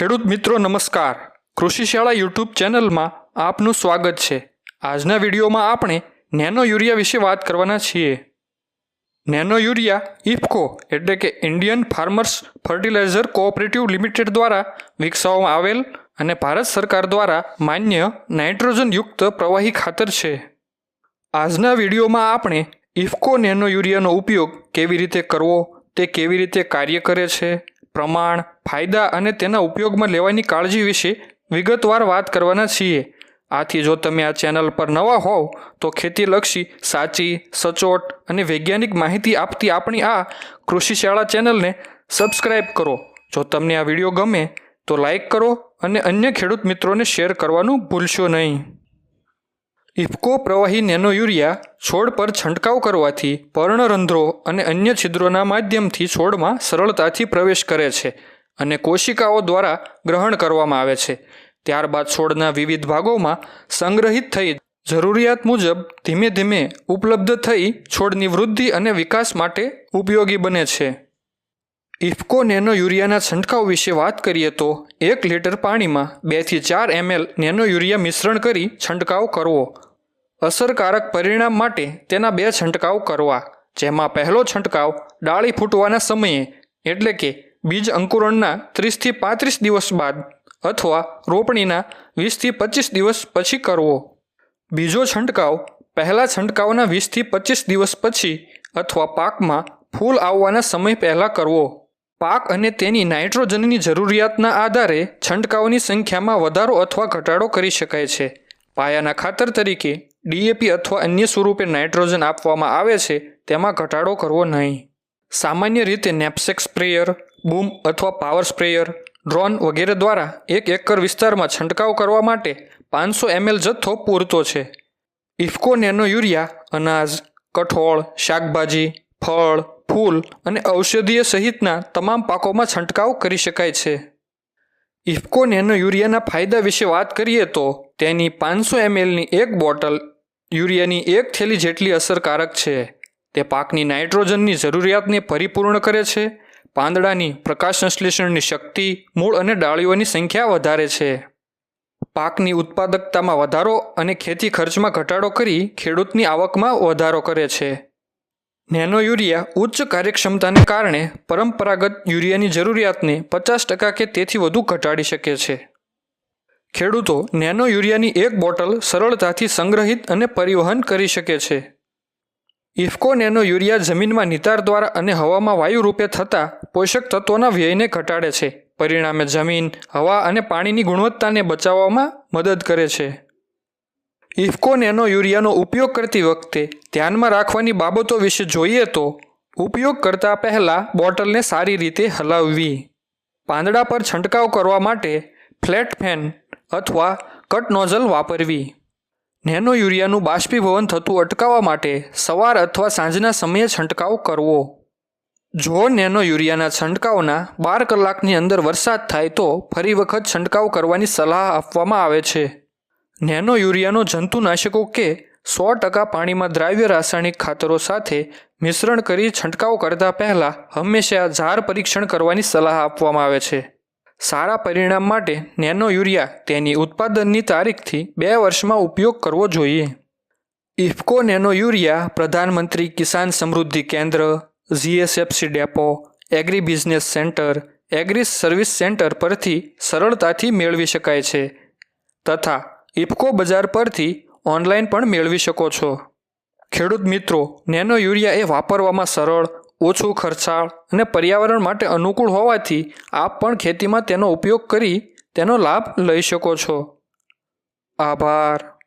ખેડૂત મિત્રો, નમસ્કાર. કૃષિ શાળા યુટ્યુબ ચેનલમાં આપનું સ્વાગત છે. આજના વિડીયોમાં આપણે નેનો યુરિયા વિશે વાત કરવાના છીએ. નેનો યુરિયા, ઇફકો એટલે કે Indian farmers fertiliser cooperative limited દ્વારા વિકસાવવામાં આવેલ અને ભારત સરકાર દ્વારા માન્ય નાઇટ્રોજનયુક્ત પ્રવાહી ખાતર છે. આજના વિડીયોમાં આપણે ઇફકો નેનો યુરિયાનો ઉપયોગ કેવી રીતે કરવો, તે કેવી રીતે કાર્ય કરે છે પ્રમાણ, ફાયદા અને તેના ઉપયોગમાં લેવાની કાળજી વિશે વિગતવાર વાત કરવાના છીએ. આથી જો તમે આ ચેનલ પર નવા હોવ, તો ખેતીલક્ષી, સાચી, સચોટ અને વૈજ્ઞાનિક માહિતી આપતી આપણી આ કૃષિ શાળા ચેનલને સબસ્ક્રાઇબ કરો. જો તમને આ વીડિયો ગમે, તો લાઈક કરો અને અન્ય ખેડૂત મિત્રોને શેર કરવાનું ભૂલશો નહીં. ઇફકો પ્રવાહી નેનો યુરિયા છોડ પર છંટકાવ કરવાથી પર્ણરંધ્રો અને અન્ય છિદ્રોના માધ્યમથી છોડમાં સરળતાથી પ્રવેશ કરે છે અને કોશિકાઓ દ્વારા ગ્રહણ કરવામાં આવે છે. ત્યારબાદ છોડના વિવિધ ભાગોમાં સંગ્રહિત થઈ જરૂરિયાત મુજબ ધીમે ધીમે ઉપલબ્ધ થઈ છોડની વૃદ્ધિ અને વિકાસ માટે ઉપયોગી બને છે. ઇફકો નેનો યુરિયાના છંટકાવ વિશે વાત કરીએ તો એક લીટર પાણીમાં બેથી ચાર એમએલ નેનો યુરિયા મિશ્રણ કરી છંટકાવ કરવો. અસરકારક પરિણામ માટે તેના બે છંટકાવ કરવા, જેમાં પહેલો છંટકાવ ડાળી ફૂટવાના સમયે, એટલે કે બીજ અંકુરણના ત્રીસથી પાંત્રીસ દિવસ બાદ અથવા રોપણીના વીસથી પચીસ દિવસ પછી કરવો. બીજો છંટકાવ પહેલા છંટકાવના વીસથી પચીસ દિવસ પછી અથવા પાકમાં ફૂલ આવવાના સમય પહેલાં કરવો. પાક અને તેની નાઇટ્રોજનની જરૂરિયાતના આધારે છંટકાવની સંખ્યામાં વધારો અથવા ઘટાડો કરી શકાય છે. પાયાના ખાતર તરીકે ડીએપી અથવા અન્ય સ્વરૂપે નાઇટ્રોજન આપવામાં આવે છે, તેમાં ઘટાડો કરવો નહીં. સામાન્ય રીતે નેપસેક સ્પ્રેયર, બૂમ અથવા પાવર સ્પ્રેયર, ડ્રોન વગેરે દ્વારા એક એકર વિસ્તારમાં છંટકાવ કરવા માટે પાંચસો એમએલ જથ્થો પૂરતો છે. ઇફકો નેનો યુરિયા, અનાજ, કઠોળ, શાકભાજી, ફળ ફૂલ અને ઔષધીય સહિતના તમામ પાકોમાં છંટકાવ કરી શકાય છે. ઇફકો નેનો યુરિયાના ફાયદા વિશે વાત કરીએ તો તેની પાંચસો એમએલની એક બોટલ યુરિયાની એક થેલી જેટલી અસરકારક છે. તે પાકની નાઇટ્રોજનની જરૂરિયાતને પરિપૂર્ણ કરે છે. પાંદડાની પ્રકાશ સંશ્લેષણની શક્તિ, મૂળ અને ડાળીઓની સંખ્યા વધારે છે. પાકની ઉત્પાદકતામાં વધારો અને ખેતી ખર્ચમાં ઘટાડો કરી ખેડૂતની આવકમાં વધારો કરે છે. નેનો યુરિયા ઉચ્ચ કાર્યક્ષમતાને કારણે પરંપરાગત યુરિયાની જરૂરિયાતને પચાસ ટકા કે તેથી વધુ ઘટાડી શકે છે. ખેડૂતો નેનો યુરિયાની એક બોટલ સરળતાથી સંગ્રહિત અને પરિવહન કરી શકે છે. ઇફકો નેનો યુરિયા જમીનમાં નિતાર દ્વારા અને હવામાં વાયુ રૂપે થતા પોષક તત્વોના વ્યયને ઘટાડે છે. પરિણામે જમીન, હવા અને પાણીની ગુણવત્તાને બચાવવામાં મદદ કરે છે. ઇફકો નેનો યુરિયાનો ઉપયોગ કરતી વખતે ધ્યાનમાં રાખવાની બાબતો વિશે જોઈએ તો ઉપયોગ કરતા પહેલાં બોટલને સારી રીતે હલાવવી. પાંદડા પર છંટકાવ કરવા માટે ફ્લેટ ફેન અથવા કટ નોઝલ વાપરવી. નેનો યુરિયાનું બાષ્પીભવન થતું અટકાવવા માટે સવાર અથવા સાંજના સમયે છંટકાવ કરવો. જો નેનો યુરિયાના છંટકાવના બાર કલાકની અંદર વરસાદ થાય તો ફરી વખત છંટકાવ કરવાની સલાહ આપવામાં આવે છે. નેનો યુરિયાનો જંતુનાશકો કે સો ટકા પાણીમાં દ્રાવ્ય રાસાયણિક ખાતરો સાથે મિશ્રણ કરી છંટકાવ કરતા પહેલાં હંમેશા ઝાર પરીક્ષણ કરવાની સલાહ આપવામાં આવે છે. સારા પરિણામ માટે નેનો યુરિયા તેની ઉત્પાદનની તારીખથી બે વર્ષમાં ઉપયોગ કરવો જોઈએ. IFFCO nano urea Pradhanmantri Kisan Samriddhi Kendra GSFC depot agri business centre agri service centre પરથી સરળતાથી મેળવી શકાય છે. તથા ઇફકો બજાર પરથી ઓનલાઈન પણ મેળવી શકો છો. ખેડૂત મિત્રો, નેનો યુરિયા એ વાપરવામાં સરળ, ઓછું ખર્ચાળ અને પર્યાવરણ માટે અનુકૂળ હોવાથી આપ પણ ખેતીમાં તેનો ઉપયોગ કરી તેનો લાભ લઈ શકો છો. આભાર.